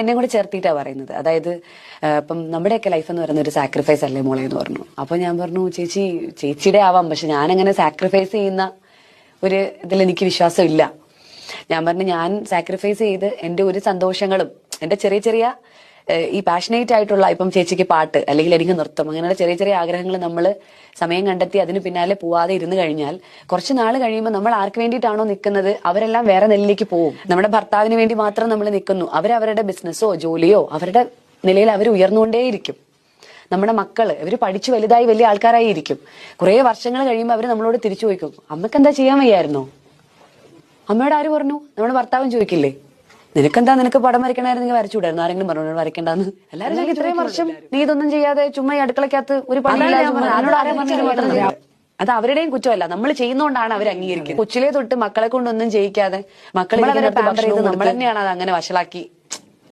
എന്നെ കൂടെ ചേർത്തിട്ടാ പറയുന്നത്. അതായത് ഇപ്പം നമ്മുടെയൊക്കെ ലൈഫ് എന്ന് പറയുന്ന ഒരു സാക്രിഫൈസ് അല്ലേ മോളെ എന്ന് പറഞ്ഞു. അപ്പൊ ഞാൻ പറഞ്ഞു ചേച്ചി ചേച്ചിയുടെ ആവാം. പക്ഷെ ഞാൻ അങ്ങനെ സാക്രിഫൈസ് ചെയ്യുന്ന ഒരു ഇതിൽ എനിക്ക് വിശ്വാസമില്ല. ഞാൻ പറഞ്ഞു ഞാൻ സാക്രിഫൈസ് ചെയ്ത് എന്റെ ഒരു സന്തോഷങ്ങളും എന്റെ ചെറിയ ചെറിയ ഈ പാഷനേറ്റ് ആയിട്ടുള്ള ഇപ്പം ചേച്ചിക്ക് പാട്ട് അല്ലെങ്കിൽ എനിക്ക് നൃത്തം അങ്ങനെയുള്ള ചെറിയ ചെറിയ ആഗ്രഹങ്ങൾ നമ്മൾ സമയം കണ്ടെത്തി അതിന് പിന്നാലെ പോവാതെ ഇരുന്ന് കഴിഞ്ഞാൽ കുറച്ച് നാൾ കഴിയുമ്പോൾ നമ്മൾ ആർക്ക് വേണ്ടിയിട്ടാണോ നിൽക്കുന്നത് അവരെല്ലാം വേറെ നെല്ലിലേക്ക് പോകും നമ്മുടെ ഭർത്താവിന് വേണ്ടി മാത്രം നമ്മൾ നിൽക്കുന്നു. അവരവരുടെ ബിസിനസ്സോ ജോലിയോ അവരുടെ നിലയിൽ അവർ ഉയർന്നുകൊണ്ടേയിരിക്കും. നമ്മുടെ മക്കൾ ഇവർ പഠിച്ചു വലുതായി വലിയ ആൾക്കാരായി ഇരിക്കും. കുറെ വർഷങ്ങൾ കഴിയുമ്പോൾ അവർ നമ്മളോട് തിരിച്ചു ചോദിക്കും അമ്മയ്ക്ക് എന്താ ചെയ്യാൻ വയ്യായിരുന്നോ? അമ്മയോട് ആര് പറഞ്ഞു? നമ്മുടെ ഭർത്താവും ചോദിക്കില്ലേ? നിനക്കെന്താ നിനക്ക് പടം വരയ്ക്കണമായിരുന്നെങ്കിൽ വരച്ചുകൂടായിരുന്നു. ആരെങ്കിലും പറഞ്ഞു "എന്നോട് വരയ്ക്കണ്ടെന്ന്. എല്ലാവരും ഇത്രയും വർഷം നീ ഇതൊന്നും ചെയ്യാതെ ചുമ്മാ ഈ അടുക്കളക്കകത്ത് ഒരു അത് അവരുടെയും കുറ്റമല്ല. നമ്മൾ ചെയ്യുന്നോണ്ടാണ് അവർ അംഗീകരിക്കുന്നത്. കൊച്ചിലെ തൊട്ട് മക്കളെ കൊണ്ടൊന്നും ചെയ്യിക്കാതെ മക്കളെ നമ്മൾ തന്നെയാണ് അത് അങ്ങനെ വഷളാക്കി